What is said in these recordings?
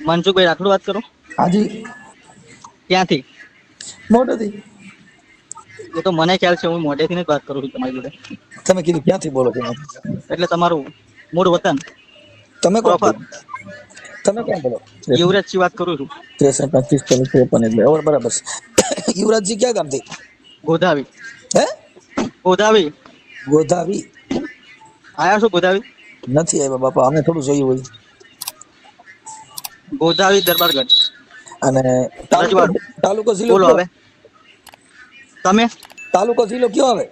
મનસુખભાઈ રાઠોડ વાત કરો. હાજી. ક્યાંથી? મોઢેથી એ તો મને ખ્યાલ છે હું મોઢેથી જ વાત કરું છું તમારી જોડે. તમે કીધું ક્યાંથી બોલો છો એટલે તમારું મૂળ વતન. તમે કોણ તમે કોણ બોલો? યુવરાજજી વાત કરું છું. ત્રેસઠ પાંત્રીસ ચાલીસ ત્રેપન એટલે ઓર બરાબર છે. યુવરાજજી ક્યાં ગામથી? ગોધાવી. હે? ગોધાવી. ગોધાવી. આયા છો ગોધાવી? નથી આવ્યા બાપા અમે થોડું જોયું હોય. ગોધાવી દરબારગઢ. અને તાલુકો જિલ્લો બોલો હવે. તમે? તાલુકો જિલ્લો કયો આવે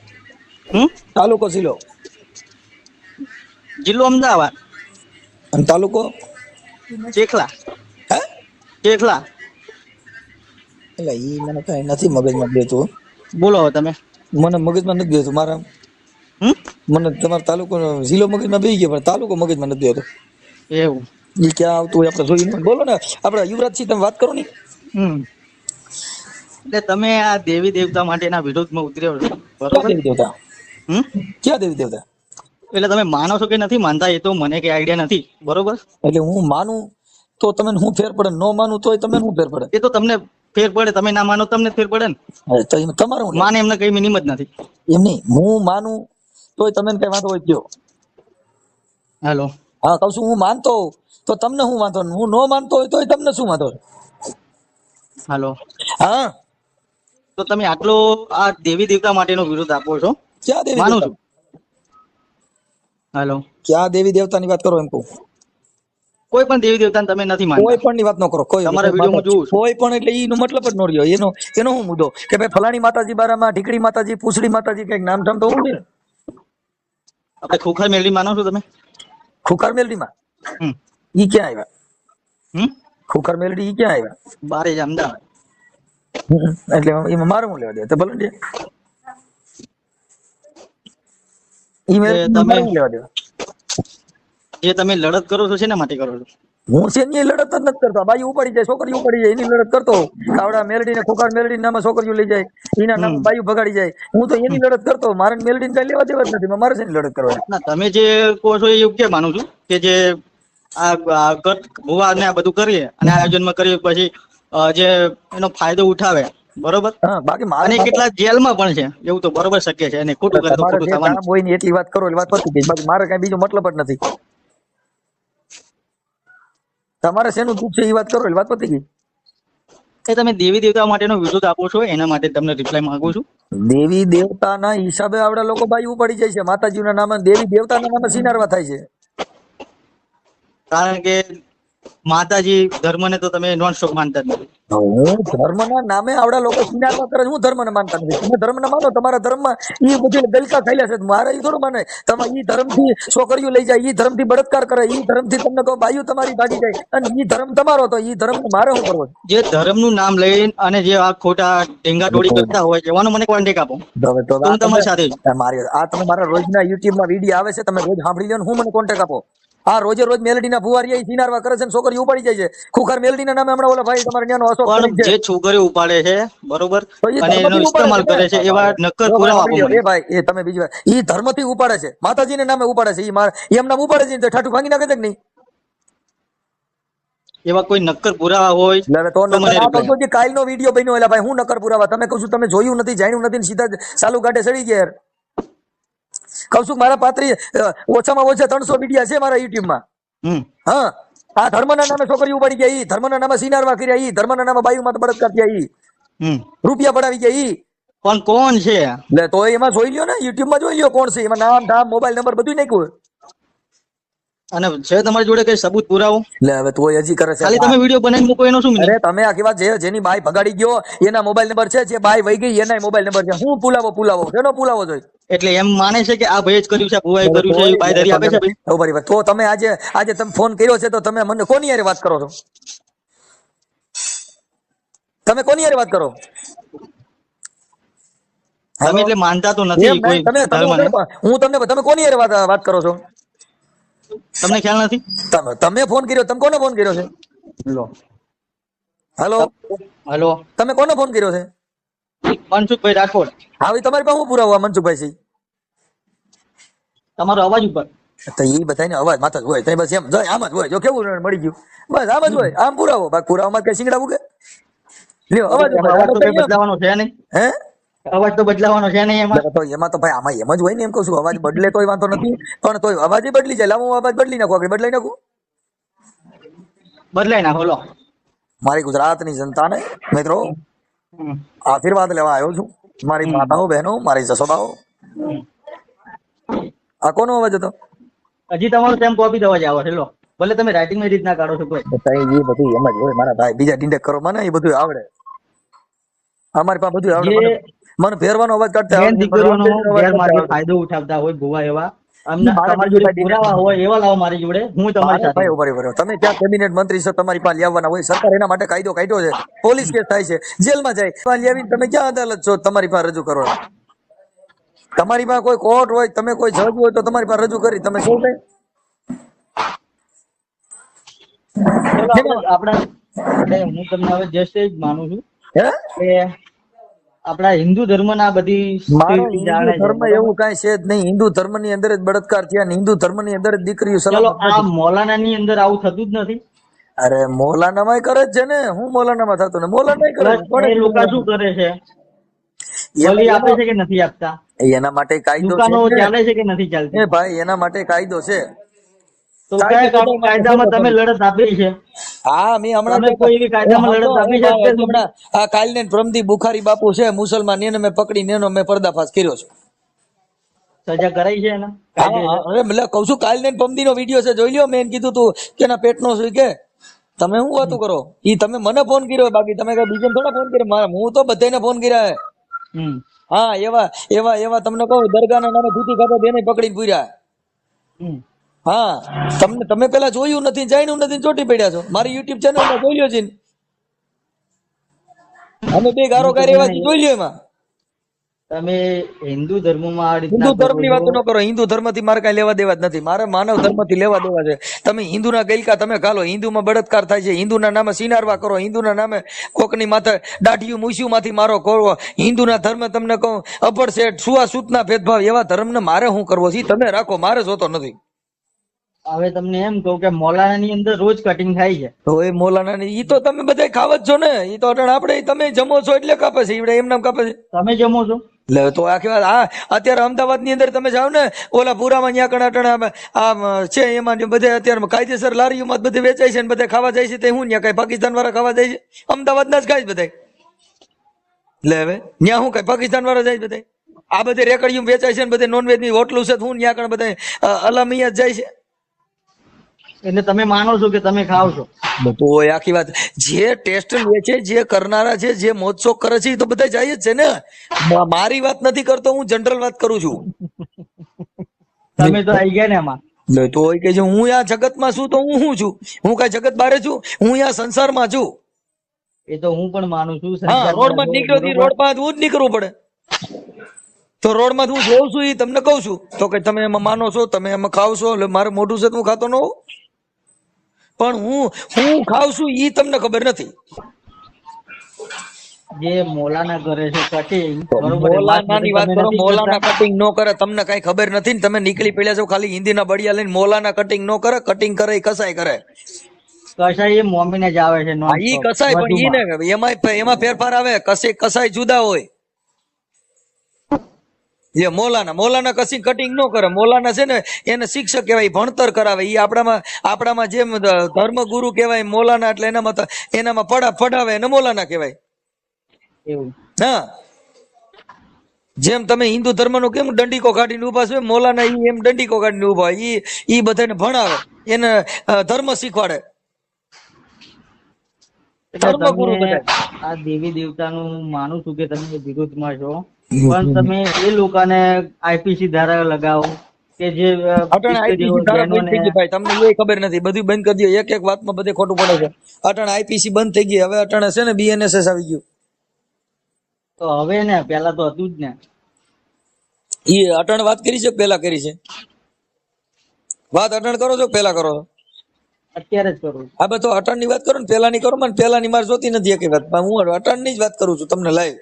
હમ? તાલુકો જિલ્લો. જિલ્લો અમદાવાદ. અને તાલુકો? ચેખલા. હે? ચેખલા. એટલે ઈ મને કઈ નથી મગજમાં બેતું બોલો હવે તમે. મને મગજમાં નથી બેતું મારા. મને તમારો તાલુકો જિલ્લો મગજમાં બેસી ગયો પણ તાલુકો મગજમાં નથી બેતો એવું. ઈ ક્યાં આવતું હોય આપણે જોઈ બોલો ને આપણે યુવરાજસિંહ તમે વાત કરો ને. એટલે તમે આ દેવી દેવતા માટેના વિરોધમાં ઉતર્યો છો બરોબર? દેવી દેવતા? હમ? ક્યાં દેવી દેવતા? એટલે તમે માનો છો કે નથી માનતા એ તો મને કઈ આઈડિયા નથી બરોબર? એટલે હું માનું તો તમે હું ફેર પડે ન માનું તોય તમે હું ફેર પડે. એ તો તમને ફેર પડે તમે ના માનો તમને ફેર પડે ને. તો તમારું માને એમને કઈ મિનિમ જ નથી. એમ નહીં હું માનું તોય તમે કઈ વાંધો હોય કયો. હાલો હા કહું છું હું માનતો હોઉં. તો તમને શું વાંધો હું ન માનતો હોય તો તમને શું વાંધો હાલો. હા. તો તમે આટલો આ દેવી દેવતા માટેનો વિરોધ આપો છો? ક્યાં દેવી માનું છું? હાલો. ક્યાં દેવી દેવતાની વાત કરો એમ કહું? કોઈ પણ દેવી દેવતાને તમે નથી કોઈ પણ ની વાત ન કરો કોઈ તમારા વિડીયોમાં જોઉં કોઈ પણ એટલે એનો મતલબ જ ન રહ્યો. એનો એનો હું મુદ્દો. કે ભાઈ ફલાણી માતાજી બારામાં ઢીકડી માતાજી પૂછડી માતાજી કંઈક નામ ઠામ તો ને. આપણે ખોખર મેળવી માનો છો તમે? ખુખાર મેલડીમાં? ઈ ક્યાં આવ્યા ખુખાર મેલડી ઈ ક્યાં આવ્યા બારે જ અમદાવાદ. એટલે એમાં મારે હું લેવા દે? તો ભલે ને ઈ મેં તમે- લેવા દેવા? જે તમે લડત કરો છો શેના માટે કરો છો? હું છે ને એ લડત જ નથી કરતો. બાઈ ઉપાડી જાય છોકરી ઉપાડી જાય એની લડત કરતો કાવડા મેલડી ને ખોખાર મેલડી નામે છોકરીઓ લઈ જાય એના નામ. બાયું ભગાડી જાય. હું તો એની લડત કરતો મારે મેલડી ને કઈ લેવા દેવા જ નથી મારે છે લડત કરવા તમે જે કહો છો એ યોગ્ય માનું છું? કે જે આ ગત ભુવા ને આ બધું કરીએ અને આયોજનમાં કરીએ પછી જે એનો ફાયદો ઉઠાવે. બરોબર? બાકી મારે કેટલા જેલમાં પણ છે. એવું તો બરોબર શક્ય છે. અને ખોટું ખોટું એટલી વાત કરો એટલે વાત પતી બાકી મારે કઈ બીજો મતલબ જ નથી. તમારે શેનું દુઃખ છે એ વાત કરો એટલે વાત પતી ગઈ. એ તમે દેવી દેવતા માટેનો વિરોધ આપો છો એના માટે તમને રિપ્લાય માંગુ છું. દેવી દેવતાના હિસાબે આવડા લોકો બાઈ પડી જાય છે. માતાજીના નામે દેવી દેવતાના નામે સિનારવા થાય છે. કારણ કે માતાજી ધર્મને તો તમે નોન સ્ટોપ માનતા નથી. હું ધર્મના નામે આવડા લોકો સિનારમાં કરે હું હું ધર્મને માનતા નથી. તમે ધર્મને માનો તમારા ધર્મમાં એ બધી ગલકા થયેલા છે. મારે એ થોડું માને. તમે ધર્મ ધર્મથી છોકરીઓ લઈ જાય ઈ ધર્મથી બળાત્કાર કરે ઈ ધર્મથી તમને કહો બાયું તમારી ભાગી જાય. અને એ ધર્મ તમારો તો એ ધર્મ મારે શું કરવો? જે ધર્મનું નામ લઈને અને જે આ ખોટા ઢેંગાટોળી કરતા હોય એવાનો મને કોન્ટેક આપો. હું તમારી સાથે મારી આ તમે મારા રોજના યુટ્યુબમાં વીડિયો આવે છે તમે રોજ સાંભળી લો ને હું મને કોન્ટેક આપો. આ રોજે રોજ મેલડીના ભુવારિયા સિનારવા કરે છે ને છોકરી ઉપાડી જાય છે. ખુખાર મેલડીના નામે હમણાં ઓલા ભાઈ તમારે ન્યાનો અશોક પણ જે છોકરી ઉપાડે છે બરોબર? અને એનો ઇસ્તેમાલ કરે છે એવા નક્કર પુરાવા આપો એ ભાઈ એ તમે બીજી વાત. ઈ ધર્મથી ઉપાડે છે. માતાજીને નામે ઉપાડે છે. ઈ માર એમ નામ ઉપાડે છે તો ઠાઠું ભાંગી નાખે છે કે નહીં? એવા કોઈ નક્કર પુરાવા હોય તો મને જે કાલનો વીડિયો બન્યો એટલે ભાઈ. હું નકર પુરાવા? તમે કહું છું તમે જોયું નથી જાણ્યું નથી સીધા ચાલુ ગાડે ચડી ગયા છું મારા પાત્રી ઓછામાં ઓછા ત્રણસો મીડિયા છે મારા યુટ્યુબમાં. હા આ ધર્મના નામે છોકરી ઉપાડી ગયા ઈ ધર્મના નામે સિનારવા કર્યા ઈ ધર્મના નામે બાયુમાં બળાત્કાર કર્યા ઈ રૂપિયા પડાવી ગયા ઈ. પણ કોણ છે? તો એમાં જોઈ લ્યો ને યુટ્યુબમાં જોઈ લ્યો કોણ છે એમાં નામ ધામ મોબાઈલ નંબર બધું નાખ્યું અને છે તમારી જોડે કઈ સબૂત પુરાવો? એટલે હવે તો હજી કરે છે. ખાલી તમે વીડિયો બનાવી મૂકો એનો શું અરે તમે આખી વાત જે જેની બાઈ ભગાડી ગયો એના મોબાઈલ નંબર છે જે બાઈ વહી ગઈ એના મોબાઈલ નંબર છે. હું પુલાવો પુલાવો શેનો પુલાવો જોઈ? એટલે એમ માને છે કે આ ભાઈ જ કર્યું છે ભુવાએ કર્યું છે બાઈ ધરી આપે છે. ભાઈ ઊભા તો તમે આજે આજે તમે ફોન કર્યો છે તો તમે મને કોની હારે વાત કરો છો? તમે કોની યારે વાત કરો? તમે એટલે માનતા તો નથી કોઈ હું તમને તમે કોની વાત વાત કરો છો? તમને ખ્યાલ નથી? તમે તમે ફોન કર્યો? તમે કોને ફોન કર્યો છે? લો હેલો? હેલો. તમે કોને ફોન કર્યો છે? મનસુખભાઈ રાઠોડ. હા ભાઈ તમારી પાસે હું પુરાવો મનસુખભાઈ છે? તમારો અવાજ ઉપર. તો એ બધાને અવાજ માથા જ હોય. તો બસ એમ જો આમ જ હોય. જો કેવું મળી ગયું? બસ આમ જ હોય. આમ પુરાવો. બાકી પુરાવામાં કઈ શીંગડા કે લ્યો અવાજ એમાં અવાજ તો કઈ બદલાવાનો છે નહીં. હે? અવાજ તો બદલાવાનો છે નહીં એમાં. તો એમાં તો ભાઈ આમાં એમ જ હોય ને એમ કહું છું અવાજ બદલે તોય વાંધો નથી પણ તોય અવાજ બદલી જાય લાવો હું અવાજ બદલી નાખું આગળ બદલાઈ નાખું. બદલાઈ નાખો લો. મારી ગુજરાતની જનતાને મિત્રો આશીર્વાદ લેવા આવ્યો છું. મારી માતાઓ બહેનો મારી જસોદાઓ. આ કોનો અવાજ હતો? હજી તમારો સેમ કોપી અવાજ આવે છે લો. ભલે તમે રાઇટિંગની રીતના કાઢો છો કોઈ. એ બધું એમ જ હોય મારા ભાઈ બીજા ડિંડક કરો મને એ બધું આવડે. અમારી પાસે બધું આવડે મને- ફેરવાનો અવાજ કાઢતા. ફાયદો ઉઠાવતા હોય ભુવા એવા. તમે ત્યાં કેબિનેટ મંત્રી છો તમારી પાસે હોય સરકાર એના માટે કાયદો કાઢ્યો છે પોલીસ કેસ થાય છે જેલમાં જાય તમે ક્યાં અદાલત છો તમારી પાસે રજૂ કરો. તમારી પાસે કોઈ કોર્ટ હોય તમે કોઈ જજ હોય તો તમારી પાસે રજૂ કરી તમે શું આપણે હું તમને હવે જસ્ટ એ જ માનું છું આપણા હિન્દુ ધર્મના બધી. ધર્મ એવું કઈ છે જ નહીં. હિન્દુ ધર્મની અંદર જ બળાત્કાર થયા હિન્દુ ધર્મની અંદર જ દીકરીઓ ચલો આ મોલાના ની અંદર આવું થતું જ નથી? અરે મોલાનામાં કરે જ છે ને. હું મોલાનામાં થતો ને? મોલાના કરે લોકો શું કરે છે? બલી આપે છે કે નથી આપતા? એના માટે કાયદો છે ચાલે છે કે નથી ચાલતી? એ ભાઈ એના માટે કાયદો છે. કાયદામાં તમે લડત આપી છે. હા મેં હમણાં કોઈ એવી કાયદામાં લડત આપી છે હમણાં આ કાલને પ્રમદી બુખારી બાપુ છે મુસલમાન એને મેં પકડીને એનો મેં પર્દાફાશ કર્યો છે. સજા કરાઈ છે એના? હા, હા, અરે મતલબ કહું છું કાલને પમદી નો વીડિયો છે જોઈ લ્યો મેં કીધું તું કે એના પેટનો શું કે. તમે શું વાતું કરો? ઈ તમે મને ફોન કર્યો બાકી તમે કઈ બીજાને થોડા ફોન કર્યો? હું તો બધાને ફોન કર્યા હે. હમ. હા એવા એવા એવા તમને કહું દરગાહના નામે ધૂતી ખાતા તેને પકડીને પૂર્યા. હમ. હા તમને તમે પેલા જોયું નથી જાણ્યું નથી ચોટી પડ્યા છો. મારી યુટ્યુબ ચેનલમાં જોઈ લ્યો છે અમે બે ગારો ગારી એવા જોઈ લ્યો એમાં. તમે હિન્દુ ધર્મમાં હિન્દુ રીતના ધર્મની કરો. ન કરો હિન્દુ ધર્મથી મારે કઈ લેવા દેવા જ નથી. મારે માનવ ધર્મથી લેવા દેવા છે. તમે હિન્દુના ગઈકા તમે ખાલો હિન્દુમાં બળાત્કાર થાય છે. હિન્દુના નામે સિનારવા કરો. હિન્દુના નામે કોકની માથે દાઢિયું મૂસ્યું માંથી મારો કરો હિન્દુના ધર્મ તમને કહું અપર શેઠ સુઆસૂતના ભેદભાવ એવા ધર્મને મારે શું કરવો છે? તમે રાખો મારે જોતો નથી. હવે તમને એમ કહું કે મોલાના ની અંદર રોજ કટિંગ થાય છે. તો એ મોલાના ની ઈ તો તમે બધા ખાવ જ છો ને? ઈ તો અટણ આપણે તમે જમો છો એટલે કાપે છે ઈવડે એમ નામ કાપે છે. તમે જમો છો? લે તો આખી વાત આ અત્યારે અમદાવાદની અંદર તમે જાઓ ને ઓલા પુરામાં ન્યા કણ અટણ આમ છે એમાં બધે અત્યારે કાયદેસર લારીઓમાં બધે વેચાય છે ને બધે ખાવા જાય છે તે હું ન્યા કઈ પાકિસ્તાન વાળા ખાવા જાય છે? અમદાવાદ ના જ ખાય બધા લે હવે ન્યા હું કઈ પાકિસ્તાન વાળા જાય બધા આ બધે રેકડીયું વેચાય છે ને બધે નોનવેજની હોટલું છે હું ન્યા કણ બધા અલામિયા જાય છે? એટલે તમે માનો છો કે તમે ખાવ છો? તો એ આખી વાત. જે ટેસ્ટ લે છે જે કરનારા છે જે મોજશોખ કરે છે એ તો બધા જાય જ છે ને. મારી વાત નથી કરતો હું જનરલ વાત કરું છું. તમે તો આવી ગયા ને એમાં તો એ કે હું આ જગતમાં છું તો હું હું છું? હું કઈ જગત બારે છું? હું આ સંસારમાં છું? એ તો હું પણ માનું છું હા સંસારમાં રોડમાં નીકળ્યો રોડમાં હું જ નીકળવું પડે. તો રોડમાં હું જોઉં છું એ તમને કહું છું. તો કે તમે એમાં માનો છો તમે એમાં ખાવ છો એટલે મારે મોઢું છે તો હું ખાતો ન હોઉં? પણ હું હું ખાવ છું ઈ તમને ખબર નથી. જે મોલાના કરે છે કટિંગ મોલાનાની વાત કરો મોલાના કટિંગ નો કરે તમને કઈ ખબર નથી ને તમે નીકળી પડ્યા છો ખાલી હિન્દીના બળિયા લઈને મોલાના કટિંગ નો કરે કટિંગ કરે કસાય કરે. કસાય મોમીને જ આવે છે ઈ. કસાય પણ ઈ ને એમાં એમાં ફેરફાર આવે કસે કસાય જુદા હોય. એ મોલાના મોલાના કશી કટિંગ નો કરે. મોલાના છે ને એને શિક્ષક કહેવાય ભણતર કરાવે. એ આપણામાં આપણામાં જેમ ધર્મગુરુ કહેવાય મોલાના એટલે એનામાં એનામાં પડા પડાવે એને મોલાના કહેવાય. એવું. હા. જેમ તમે હિન્દુ ધર્મનો કેમ દંડીકો કાઢીને ઊભા છો? મોલાના ઈ એમ દંડીકો કાઢીને ઊભા હોય. ઈ ઈ બધાને ભણાવે. એને ધર્મ શીખવાડે. ધર્મગુરુ બધા. આ દેવી દેવતાનું માનું છું કે તમે વિરુદ્ધમાં છો. પણ તમે એ લોકોને આઈપીસી ધારા લગાવો કે જે તમને એ ખબર નથી. બધું બંધ કરી દો એક એક વાતમાં બધે ખોટું પડે છે. અટણ આઈપીસી બંધ થઈ ગઈ હવે અટણ છે ને બીએનએસએસ આવી ગયું. તો હવે ને પેલા તો હતું જ ને. એ અટણ વાત કરી છે પેલા કરી છે? વાત અટણ કરો છો પેલા કરો છો? અત્યારે જ કરું. હા બધો અટણની વાત કરો ને પેલાની કરો મને પેલાની માર જોતી નથી એક વાત. હું અટાણની જ વાત કરું છું તમને લાઈવ.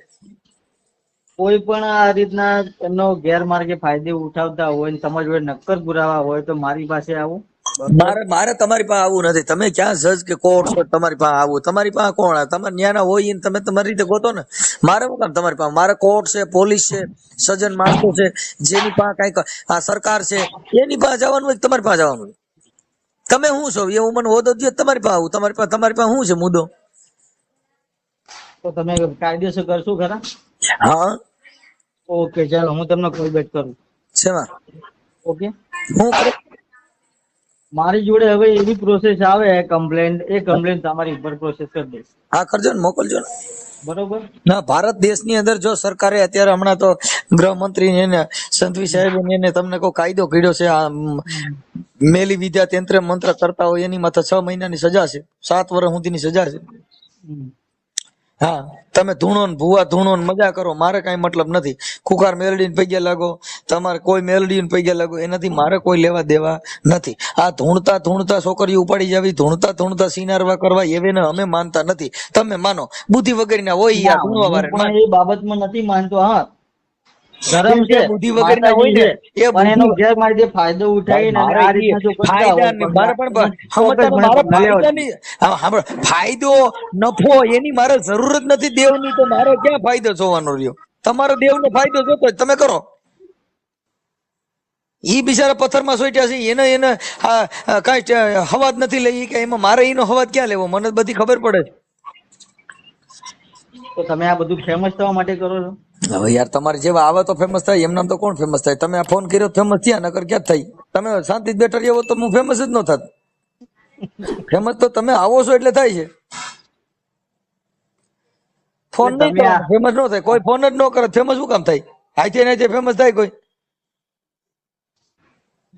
કોઈ પણ આ રીતના એમનો ગેરમાર્ગે ફાયદે ઉઠાવતા હોય ને તમારી જોડે નક્કર પુરાવા હોય તો મારી પાસે આવું. મારે મારે તમારી પાસે આવવું નથી. તમે ક્યાં જજ કે કોર્ટ છો? તમારી પાસે આવું તમારી પાસે કોણ આવે? તમારે ન્યાના હોય ને તમે તમારી રીતે ગોતો ને. મારે શું કામ તમારી પાસે? મારે કોર્ટ છે પોલીસ છે સજ્જન માણસો છે જેની પાસે કંઈક આ સરકાર છે એની પાસે જવાનું હોય તમારી પાસે જવાનું હોય? તમે શું છો? હું મને હોદો દો તમારી પાસે આવું. તમારી પાસે તમારી પાસે શું છે મુદ્દો? તો તમે કાયદેસર કરશું ખરા? હા. ઓકે ચાલો હું તમને કોલ બેક કરું. શેમાં? ઓકે હું મારી જોડે હવે એવી પ્રોસેસ આવે કમ્પ્લેન એ કમ્પ્લેન તમારી ઉપર પ્રોસેસ કરી દઈશ. હા કરજો ને મોકલજો ને. બરોબર? ના ભારત દેશની અંદર જો સરકારે અત્યારે હમણાં તો ગૃહમંત્રી ને સંતવી સાહેબ એને તમને કોઈ કાયદો કર્યો છે આ મેલી વિદ્યા તંત્ર મંત્ર કરતા હોય એની માથે છ મહિનાની સજા છે. સાત વર્ષ સુધીની સજા છે. હા તમે ધૂણો ને ભૂવા ધૂણો ને મજા કરો મારે કઈ મતલબ નથી. કુકાર મેલડીને પૈયા લાગો તમારે કોઈ મેલડીને પૈયા લાગો એનાથી મારે કોઈ લેવા દેવા નથી. આ ધૂણતા ધૂણતા છોકરીઓ ઉપાડી જાવી ધૂણતા ધૂણતા સિનારવા કરવા એવેને અમે માનતા નથી. તમે માનો બુદ્ધિ વગરના હોય યાર ધૂણવા વાળા એ બાબતમાં નથી માનતો હા. ધર્મ છે? બુદ્ધિ વગરના હોય ને, એ પણ એનો બુદ્ધિ- ગેરમાર્ગે ફાયદો ઉઠાવીને આ રીતના નફો એની મારે જરૂર જ નથી દેવની તો મારો ક્યાં ફાયદો જોવાનો રહ્યો? તમારો દેવનો ફાયદો જોતો તમે કરો. ઈ બિચારા પથ્થરમાં સોટ્યા છે એને એને કાંઈ હવાજ નથી લઈ કે એમાં મારે એનો હવાજ ક્યાં લેવો? મને બધી ખબર પડે તો તમે આ બધું ફેમસ થવા માટે કરો છો? હવે યાર તમારે જેવા આવે તો ફેમસ થાય એમનામ તો કોણ ફેમસ થાય? તમે આ ફોન કર્યો ફેમસ થયા નકર ક્યાં થઈ તમે શાંતિ બેઠા રહ્યો તો હું ફેમસ જ ન થાત. ફેમસ તો તમે આવો છો એટલે થાય છે. ફોન નહીં ફેમસ ન થાય. કોઈ ફોન જ ન કરે ફેમસ શું કામ થાય? આઈથી ને ફેમસ થાય કોઈ.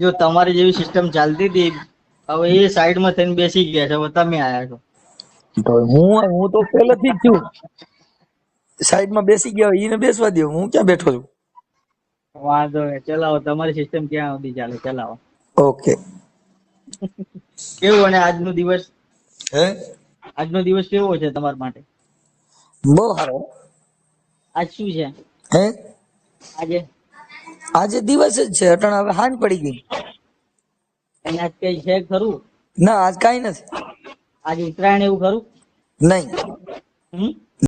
જો તમારી જેવી સિસ્ટમ ચાલતી હતી હવે એ સાઈડમાં થઈને બેસી ગયા છે હવે તમે આયા છો. તો હું હું તો પહેલેથી જ છું. સાઈડમાં બેસી ગયા હોય એને બેસવા દો હું ક્યાં બેઠો છું? વાંધો નહીં ચલાવો. તમારી સિસ્ટમ ક્યાં સુધી ચાલે? ચલાવો. ઓકે. કેવું અને આજનો દિવસ? હે? આજનો દિવસ કેવો છે તમારા માટે? બહુ સારો. આજ શું છે? હે? આજે? આજે દિવસ જ છે અટણ હવે હાન પડી ગઈ. અને આજ કઈ છે ખરું? ના આજ કાંઈ નથી. આજે ઉત્તરાયણ એવું ખરું? નહીં. હમ?